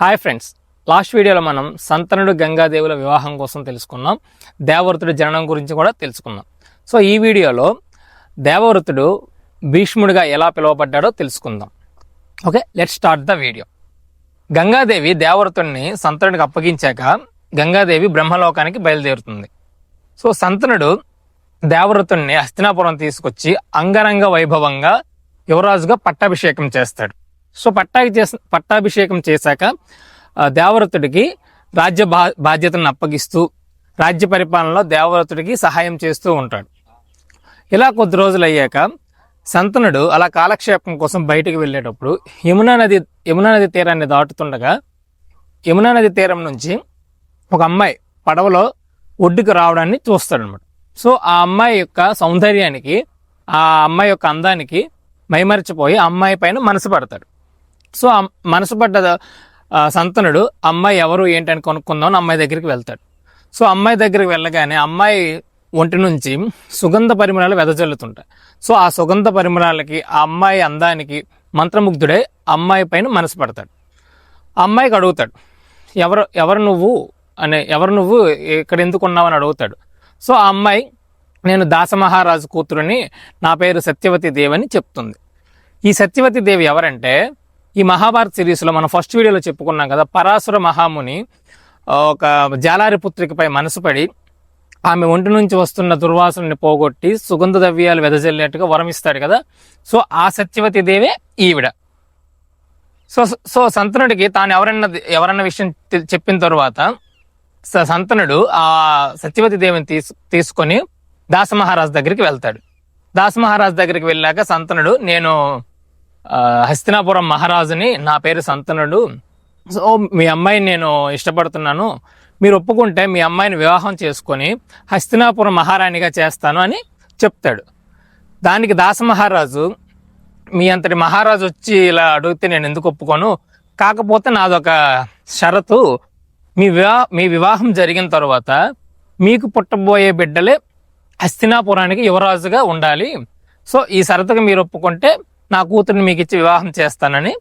Hi friends. Last వీడియోలో మనం సంతనుడు గంగాదేవుల వివాహం కోసం తెలుసుకున్నాం. దేవవృతుడు జననం గురించి కూడా తెలుసుకున్నాం. సో ఈ వీడియోలో దేవవృతుడు భీష్ముడిగా ఎలా పిలువబడ్డాడో తెలుసుకుందాం. Okay let start the video Gangadevi దేవవృతుడిని సంతనుడికి అప్పగించాక గంగాదేవి బ్రహ్మలోకానికి బయలుదేరుతుంది. సో సంతనుడు దేవవృతుడిని హస్తినాపురం తీసుకొచ్చి అంగరంగ వైభవంగా యువరాజుగా పట్టాభిషేకం చేస్తాడు. సో పట్టాకి చేసి పట్టాభిషేకం చేశాక ఆ, దేవవ్రతుడికి రాజ్య బా బాధ్యతలను అప్పగిస్తూ రాజ్య పరిపాలనలో దేవవ్రతుడికి సహాయం చేస్తూ ఉంటాడు. ఇలా కొద్ది రోజులు అయ్యాక సంతనుడు అలా కాలక్షేపం కోసం బయటికి వెళ్ళేటప్పుడు యమునా నది యమునా నది తీరాన్ని దాటుతుండగా యమునా నది తీరం నుంచి ఒక అమ్మాయి పడవలో ఒడ్డుకు రావడాన్ని చూస్తాడనమాట సో ఆ అమ్మాయి యొక్క సౌందర్యానికి ఆ అమ్మాయి యొక్క అందానికి మైమరిచిపోయి ఆ అమ్మాయి పైన మనసు పడతాడు. సో ఆ మనసు పడ్డ సంతనుడు అమ్మాయి ఎవరు ఏంటని కొనుక్కుందామని అమ్మాయి దగ్గరికి వెళ్తాడు. సో అమ్మాయి దగ్గరికి వెళ్ళగానే అమ్మాయి ఒంటి నుంచి సుగంధ పరిమళాలు వెదజల్లుతుంటాయి. సో ఆ సుగంధ పరిమళాలకి ఆ అమ్మాయి అందానికి మంత్రముగ్ధుడై అమ్మాయి పైన మనసు పడతాడు. అమ్మాయికి అడుగుతాడు ఎవరు ఎవరు నువ్వు? అనే ఎవరు నువ్వు? ఇక్కడ ఎందుకు ఉన్నావని అడుగుతాడు. సో ఆ అమ్మాయి నేను దాసమహారాజు కూతురుని నా పేరు సత్యవతి దేవి అని చెప్తుంది. ఈ సత్యవతి దేవి ఎవరంటే ఈ మహాభారత్ సిరీస్లో మనం ఫస్ట్ వీడియోలో చెప్పుకున్నాం కదా పరాశుర మహాముని ఒక జాలారి పుత్రికపై మనసుపడి ఆమె ఒంటి నుంచి వస్తున్న దుర్వాసనని పోగొట్టి సుగంధ ద్రవ్యాలు వెదజల్లేట్టుగా వరమిస్తాడు కదా. సో ఆ సత్యవతి దేవే ఈవిడ. సో సో సంతనుడికి తాను ఎవరన్నా ఎవరన్నా విషయం చెప్పిన తర్వాత సంతనుడు ఆ సత్యవతి దేవిని తీసు తీసుకొని దాసమహారాజు దగ్గరికి వెళ్తాడు. దాసమహారాజు దగ్గరికి వెళ్ళాక సంతనుడు నేను హస్తినాపురం మహారాజుని నా పేరు సంతనుడు. సో మీ అమ్మాయిని నేను ఇష్టపడుతున్నాను. మీరు ఒప్పుకుంటే మీ అమ్మాయిని వివాహం చేసుకొని హస్తినాపురం మహారాణిగా చేస్తాను అని చెప్తాడు. దానికి దాసమహారాజు మీ అంతటి మహారాజు వచ్చి ఇలా అడిగితే నేను ఎందుకు ఒప్పుకోను? కాకపోతే నాదొక షరతు. మీ వివా మీ వివాహం జరిగిన తర్వాత మీకు పుట్టబోయే బిడ్డలే హస్తినాపురానికి యువరాజుగా ఉండాలి. సో ఈ షరతుగా మీరు ఒప్పుకుంటే నా కూతురిని మీకు ఇచ్చి వివాహం చేస్తానని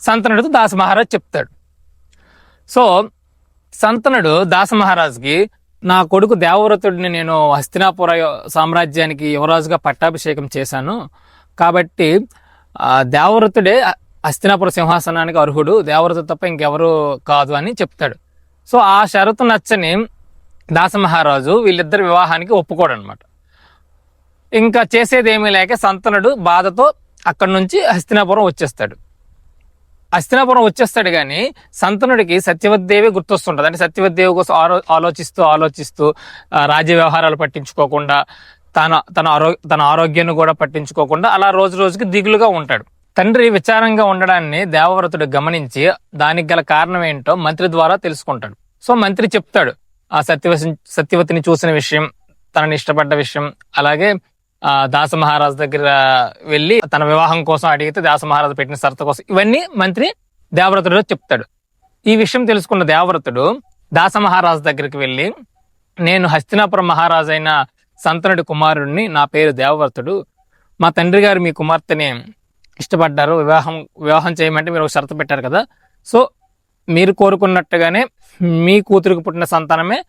సంతనుడు దాస మహారాజ్ చెప్తాడు. సో సంతనుడు దాసమహారాజ్కి నా కొడుకు దేవవ్రతుడిని నేను హస్తినాపుర సామ్రాజ్యానికి యువరాజుగా పట్టాభిషేకం చేశాను. కాబట్టి దేవవ్రతుడే హస్తినాపుర సింహాసనానికి అర్హుడు. దేవవ్రతుడు తప్ప ఇంకెవరు కాదు అని చెప్తాడు. సో ఆ షరతు నచ్చని దాసమహారాజు వీళ్ళిద్దరి వివాహానికి ఒప్పుకోడనమాట. ఇంకా చేసేది ఏమీ లేక సంతనుడు బాధతో అక్కడి నుంచి హస్తినాపురం వచ్చేస్తాడు. హస్తినాపురం వచ్చేస్తాడు కానీ సంతనుడికి సత్యవద్దేవి గుర్తొస్తుంటుంది. అంటే సత్యవద్దేవి కోసం ఆలో ఆలోచిస్తూ ఆలోచిస్తూ రాజ్య వ్యవహారాలు పట్టించుకోకుండా తన తన ఆరో తన ఆరోగ్యాన్ని కూడా పట్టించుకోకుండా అలా రోజు రోజుకి దిగులుగా ఉంటాడు. తండ్రి విచారంగా ఉండడాన్ని దేవవ్రతుడు గమనించి దానికి గల కారణం ఏంటో మంత్రి ద్వారా తెలుసుకుంటాడు. సో మంత్రి చెప్తాడు ఆ సత్యవతి సత్యవతిని చూసిన విషయం తనని ఇష్టపడ్డ విషయం అలాగే దాసమహారాజు దగ్గర వెళ్ళి తన వివాహం కోసం అడిగితే దాస మహారాజు పెట్టిన సరత కోసం ఇవన్నీ మంత్రి దేవవ్రతుడు చెప్తాడు. ఈ విషయం తెలుసుకున్న దేవవ్రతుడు దాస మహారాజు దగ్గరికి వెళ్ళి నేను హస్తినాపురం మహారాజు అయిన సంతనుడి కుమారుడిని నా పేరు దేవవ్రతుడు. మా తండ్రి గారు మీ కుమార్తెని ఇష్టపడ్డారు. వివాహం వివాహం చేయమంటే మీరు ఒక షరతు పెట్టారు కదా. సో మీరు కోరుకున్నట్టుగానే మీ కూతురికి పుట్టిన సంతానమే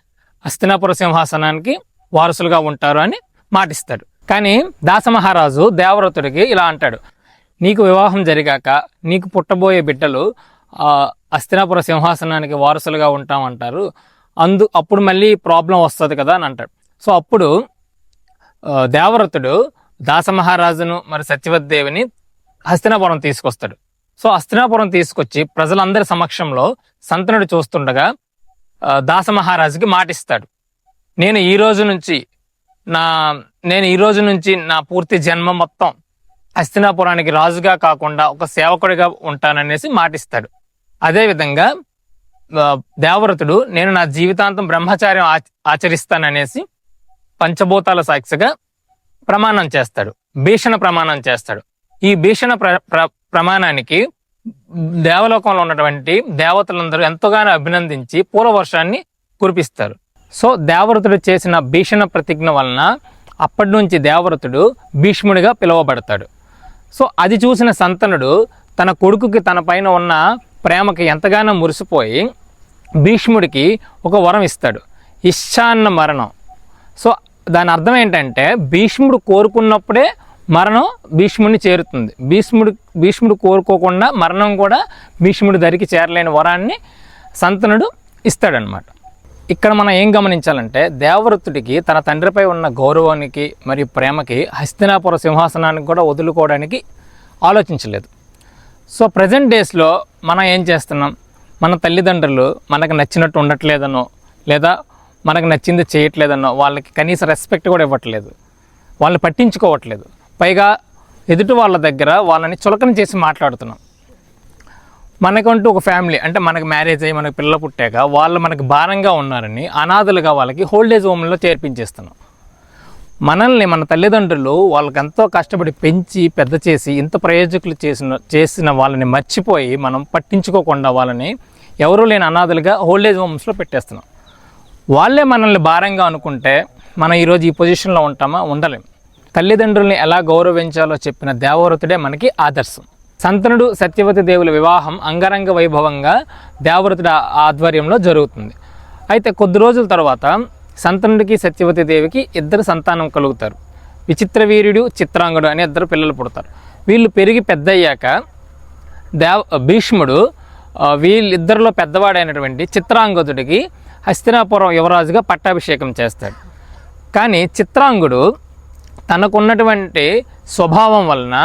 హస్తినాపుర సింహాసనానికి వారసులుగా ఉంటారు అని మాటిస్తాడు. కానీ దాసమహారాజు దేవవ్రతుడికి ఇలా అంటాడు నీకు వివాహం జరిగాక నీకు పుట్టబోయే బిడ్డలు అస్తినాపుర సింహాసనానికి వారసులుగా ఉంటామంటారు. అందు అప్పుడు మళ్ళీ ప్రాబ్లం వస్తుంది కదా అని అంటాడు. సో అప్పుడు ఆ, దేవవ్రతుడు దాసమహారాజును మరి సత్యవద్దేవిని హస్తినాపురం తీసుకొస్తాడు. సో హస్తినాపురం తీసుకొచ్చి ప్రజలందరి సమక్షంలో సంతనుడు చూస్తుండగా దాసమహారాజుకి మాటిస్తాడు. నేను ఈ రోజు నుంచి నా నేను ఈ రోజు నుంచి నా పూర్తి జన్మ మొత్తం హస్తినాపురానికి రాజుగా కాకుండా ఒక సేవకుడిగా ఉంటాననేసి మాటిస్తాడు. అదేవిధంగా దేవవ్రతుడు నేను నా జీవితాంతం బ్రహ్మచార్యం ఆచ- ఆచరిస్తాననేసి పంచభూతాల సాక్షిగా ప్రమాణం చేస్తాడు. భీషణ ప్రమాణం చేస్తాడు. ఈ భీషణ ప్ర ప్ర- ప్రమాణానికి దేవలోకంలో ఉన్నటువంటి దేవతలందరూ ఎంతగానో అభినందించి పూర్వవర్షాన్ని కురిపిస్తారు. సో దేవవ్రతుడు చేసిన భీషణ ప్రతిజ్ఞ వలన అప్పటి నుంచి దేవవ్రతుడు భీష్ముడిగా పిలువబడతాడు. సో అది చూసిన సంతనుడు తన కొడుకుకి తన పైన ఉన్న ప్రేమకి ఎంతగానో మురిసిపోయి భీష్ముడికి ఒక వరం ఇస్తాడు. ఇష్టాన్న మరణం. సో దాని అర్థం ఏంటంటే భీష్ముడు కోరుకున్నప్పుడే మరణం భీష్ముడిని చేరుతుంది. భీష్ముడు భీష్ముడు కోరుకోకుండా మరణం కూడా భీష్ముడి దరికి చేరలేని వరాన్ని సంతనుడు ఇస్తాడనమాట ఇక్కడ మనం ఏం గమనించాలంటే దేవవృత్తుడికి తన తండ్రిపై ఉన్న గౌరవానికి మరియు ప్రేమకి హస్తినాపుర సింహాసనానికి కూడా వదులుకోవడానికి ఆలోచించలేదు. సో ప్రజెంట్ డేస్లో మనం ఏం చేస్తున్నాం? మన తల్లిదండ్రులు మనకు నచ్చినట్టు ఉండట్లేదనో లేదా మనకు నచ్చింది చేయట్లేదనో వాళ్ళకి కనీస రెస్పెక్ట్ కూడా ఇవ్వట్లేదు. వాళ్ళని పట్టించుకోవట్లేదు. పైగా ఎదుటి వాళ్ళ దగ్గర వాళ్ళని చులకన చేసి మాట్లాడుతున్నాం. మనకంటూ ఒక ఫ్యామిలీ అంటే మనకు మ్యారేజ్ అయ్యి మనకు పిల్ల పుట్టాక వాళ్ళు మనకు భారంగా ఉన్నారని అనాథలుగా వాళ్ళకి హోల్డేజ్ హోమ్లో చేర్పించేస్తున్నాం. మనల్ని మన తల్లిదండ్రులు వాళ్ళకి ఎంతో కష్టపడి పెంచి పెద్ద చేసి ఇంత ప్రయోజకులు చేసిన చేసిన వాళ్ళని మర్చిపోయి మనం పట్టించుకోకుండా వాళ్ళని ఎవరూ లేని అనాథలుగా హోల్డేజ్ హోమ్స్లో పెట్టేస్తున్నాం. వాళ్ళే మనల్ని భారంగా అనుకుంటే మనం ఈరోజు ఈ పొజిషన్లో ఉంటామా? ఉండలేం. తల్లిదండ్రుల్ని ఎలా గౌరవించాలో చెప్పిన దేవవ్రతుడే మనకి ఆదర్శం. సంతనుడు సత్యవతి దేవుల వివాహం అంగరంగ వైభవంగా దేవవ్రతుడి ఆధ్వర్యంలో జరుగుతుంది. అయితే కొద్ది రోజుల తర్వాత సంతనుడికి సత్యవతి దేవికి ఇద్దరు సంతానం కలుగుతారు. విచిత్ర వీరుడు చిత్రాంగుడు అనే ఇద్దరు పిల్లలు పుడతారు. వీళ్ళు పెరిగి పెద్దయ్యాక దేవ భీష్ముడు వీళ్ళిద్దరిలో పెద్దవాడైనటువంటి చిత్రాంగదుడికి హస్తినాపురం యువరాజుగా పట్టాభిషేకం చేస్తాడు. కానీ చిత్రాంగుడు తనకున్నటువంటి స్వభావం వలన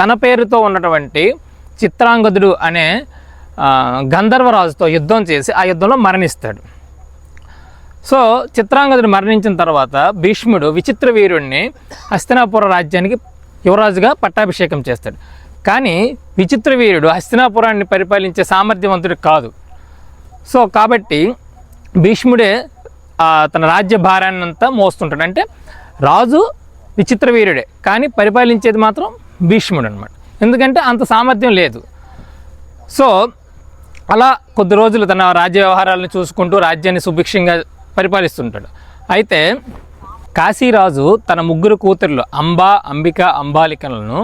తన పేరుతో ఉన్నటువంటి చిత్రాంగదుడు అనే గంధర్వరాజుతో యుద్ధం చేసి ఆ యుద్ధంలో మరణిస్తాడు. సో చిత్రాంగదుడు మరణించిన తర్వాత భీష్ముడు విచిత్ర వీరుణ్ణి హస్తినాపుర రాజ్యానికి యువరాజుగా పట్టాభిషేకం చేస్తాడు. కానీ విచిత్ర వీరుడు హస్తినాపురాన్ని పరిపాలించే సామర్థ్యవంతుడు కాదు. సో కాబట్టి భీష్ముడే తన రాజ్య భారాన్ని అంతా మోస్తుంటాడు. అంటే రాజు విచిత్ర వీరుడే కానీ పరిపాలించేది మాత్రం భీష్ముడు అనమాట ఎందుకంటే అంత సామర్థ్యం లేదు. సో అలా కొద్ది రోజులు తన రాజ్య వ్యవహారాలను చూసుకుంటూ రాజ్యాన్ని సుభిక్షంగా పరిపాలిస్తుంటాడు. అయితే కాశీరాజు తన ముగ్గురు కూతుర్లు అంబా అంబిక అంబాలికలను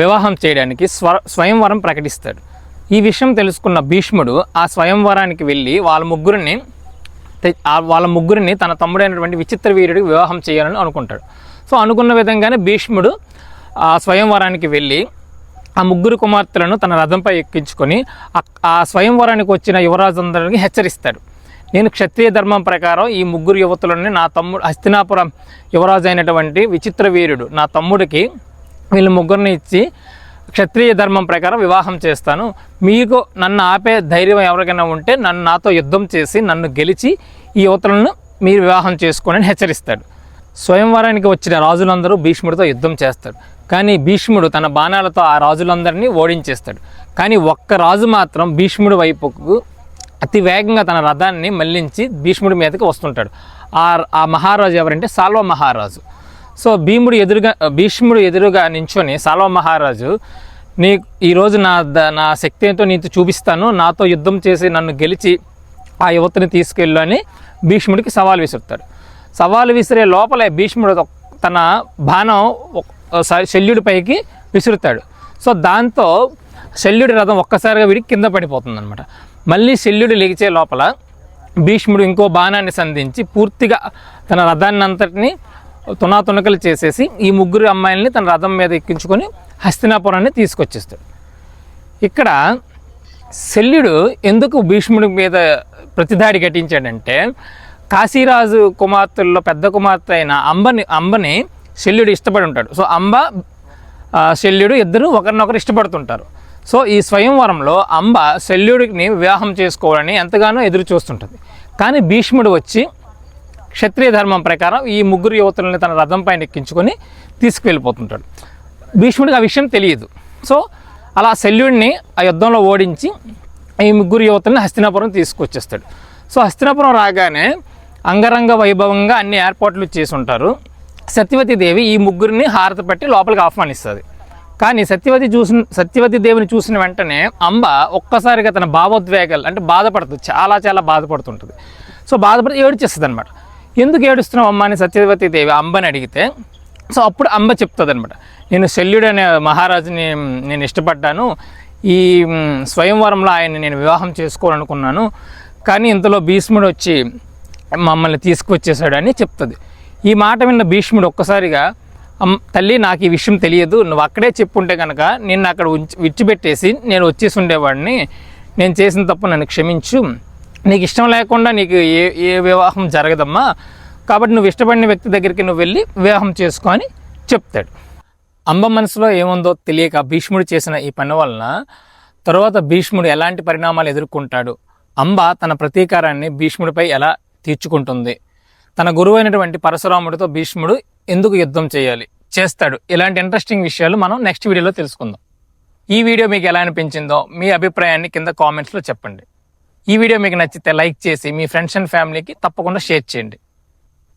వివాహం చేయడానికి స్వ స్వయంవరం ప్రకటిస్తాడు. ఈ విషయం తెలుసుకున్న భీష్ముడు ఆ స్వయంవరానికి వెళ్ళి వాళ్ళ ముగ్గురిని ఆ వాళ్ళ ముగ్గురిని తన తమ్ముడైనటువంటి విచిత్ర వీరుడికి వివాహం చేయాలని అనుకుంటాడు. సో అనుకున్న విధంగానే భీష్ముడు ఆ స్వయంవరానికి వెళ్ళి ఆ ముగ్గురు కుమార్తెలను తన రథంపై ఎక్కించుకొని ఆ- స్వయంవరానికి వచ్చిన యువరాజుందరిని హెచ్చరిస్తాడు. నేను క్షత్రియ ధర్మం ప్రకారం ఈ ముగ్గురు యువతులని నా తమ్ముడు హస్తినాపురం యువరాజు అయినటువంటి విచిత్ర వీరుడు నా తమ్ముడికి వీళ్ళు ముగ్గురిని ఇచ్చి క్షత్రియ ధర్మం ప్రకారం వివాహం చేస్తాను. మీకు నన్ను ఆపే ధైర్యం ఎవరికైనా ఉంటే నన్ను నాతో యుద్ధం చేసి నన్ను గెలిచి ఈ యువతలను మీరు వివాహం చేసుకోనని హెచ్చరిస్తాడు. స్వయంవరానికి వచ్చిన రాజులందరూ భీష్ముడితో యుద్ధం చేస్తాడు కానీ భీష్ముడు తన బాణాలతో ఆ రాజులందరినీ ఓడించేస్తాడు. కానీ ఒక్క రాజు మాత్రం భీష్ముడి వైపుకు అతి వేగంగా తన రథాన్ని మళ్ళించి భీష్ముడి మీదకి వస్తుంటాడు. ఆ ఆ మహారాజు ఎవరంటే సాల్వ మహారాజు. సో భీముడు ఎదురుగా భీష్ముడు ఎదురుగా నించొని సాల్వ మహారాజు నీ ఈరోజు నా ద- నా శక్తి ఏంటో నీతో చూపిస్తాను. నాతో యుద్ధం చేసి నన్ను గెలిచి ఆ యువతని తీసుకెళ్ళు అని భీష్ముడికి సవాల్ విసురుతాడు. సవాలు విసిరే లోపలే భీష్ముడు తన బాణం శల్యుడి పైకి విసురుతాడు. సో దాంతో శల్యుడి రథం ఒక్కసారిగా విడికి కింద పడిపోతుంది అనమాట మళ్ళీ శల్యుడు లెగిచే లోపల భీష్ముడు ఇంకో బాణాన్ని సంధించి పూర్తిగా తన రథాన్ని అంతటిని తునాతునకలు చేసేసి ఈ ముగ్గురు అమ్మాయిల్ని తన రథం మీద ఎక్కించుకొని హస్తినాపురాన్ని తీసుకొచ్చేస్తాడు. ఇక్కడ శల్యుడు ఎందుకు భీష్ముడి మీద ప్రతిదాడి ఘటించాడంటే కాశీరాజు కుమార్తెల్లో పెద్ద కుమార్తె అయిన అంబని అంబని శల్యుడు ఇష్టపడి ఉంటాడు. సో అంబ శల్యుడు ఇద్దరు ఒకరినొకరు ఇష్టపడుతుంటారు. సో ఈ స్వయంవరంలో అంబ శల్యుడిని వివాహం చేసుకోవాలని ఎంతగానో ఎదురు చూస్తుంటుంది. కానీ భీష్ముడు వచ్చి క్షత్రియ ధర్మం ప్రకారం ఈ ముగ్గురు యువతులని తన రథం పైన ఎక్కించుకొని తీసుకువెళ్ళిపోతుంటాడు. భీష్ముడికి ఆ విషయం తెలియదు. సో అలా శల్యుడిని ఆ యుద్ధంలో ఓడించి ఈ ముగ్గురు యువతుల్ని హస్తినాపురం తీసుకొచ్చేస్తాడు. సో హస్తినాపురం రాగానే అంగరంగ వైభవంగా అన్ని ఏర్పాట్లు చేసి ఉంటారు సత్యవతి దేవి ఈ ముగ్గురిని హారతి పెట్టి లోపలికి ఆహ్వానిస్తుంది. కానీ సత్యవతి చూసిన సత్యవతి దేవిని చూసిన వెంటనే అంబ ఒక్కసారిగా తన భావోద్వేగాలు అంటే బాధపడుతుంది చాలా చాలా బాధపడుతుంటుంది. సో బాధపడి ఏడ్చేస్తుంది అనమాట ఎందుకు ఏడుస్తున్నావు అమ్మ అని సత్యవతి దేవి అంబని అడిగితే సో అప్పుడు అంబ చెప్తుంది అనమాట నేను శల్యుడు అనే మహారాజుని నేను ఇష్టపడ్డాను. ఈ స్వయంవరంలో ఆయన్ని నేను వివాహం చేసుకోవాలనుకున్నాను. కానీ ఇంతలో భీష్ముడు వచ్చి మమ్మల్ని తీసుకువచ్చేసాడని చెప్తుంది. ఈ మాట విన్న భీష్ముడు ఒక్కసారిగా తల్లి నాకు ఈ విషయం తెలియదు. నువ్వు అక్కడే చెప్పుంటే కనుక నిన్ను అక్కడ ఉంచి విడిచిపెట్టేసి నేను వచ్చేసి ఉండేవాడిని నేను చేసిన తప్పు నన్ను క్షమించు. నీకు ఇష్టం లేకుండా నీకు ఏ ఏ వివాహం జరగదమ్మా. కాబట్టి నువ్వు ఇష్టపడిన వ్యక్తి దగ్గరికి నువ్వు వెళ్ళి వివాహం చేసుకో అని చెప్తాడు. అంబ మనసులో ఏముందో తెలియక భీష్ముడు చేసిన ఈ పని వలన తర్వాత భీష్ముడు ఎలాంటి పరిణామాలు ఎదుర్కొంటాడు? అంబ తన ప్రతీకారాన్ని భీష్ముడిపై ఎలా తీర్చుకుంటుంది. తన గురువైనటువంటి పరశురాముడితో భీష్ముడు ఎందుకు యుద్ధం చేయాలి? చేస్తాడు. ఇలాంటి ఇంట్రెస్టింగ్ విషయాలు మనం నెక్స్ట్ వీడియోలో తెలుసుకుందాం. ఈ వీడియో మీకు ఎలా అనిపించిందో మీ అభిప్రాయాన్ని కింద కామెంట్స్లో చెప్పండి. ఈ వీడియో మీకు నచ్చితే లైక్ చేసి మీ ఫ్రెండ్స్ అండ్ ఫ్యామిలీకి తప్పకుండా షేర్ చేయండి.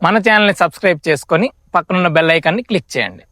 మన ఛానల్ని సబ్స్క్రైబ్ చేసుకొని పక్కనున్న బెల్ ఐకాన్ని క్లిక్ చేయండి.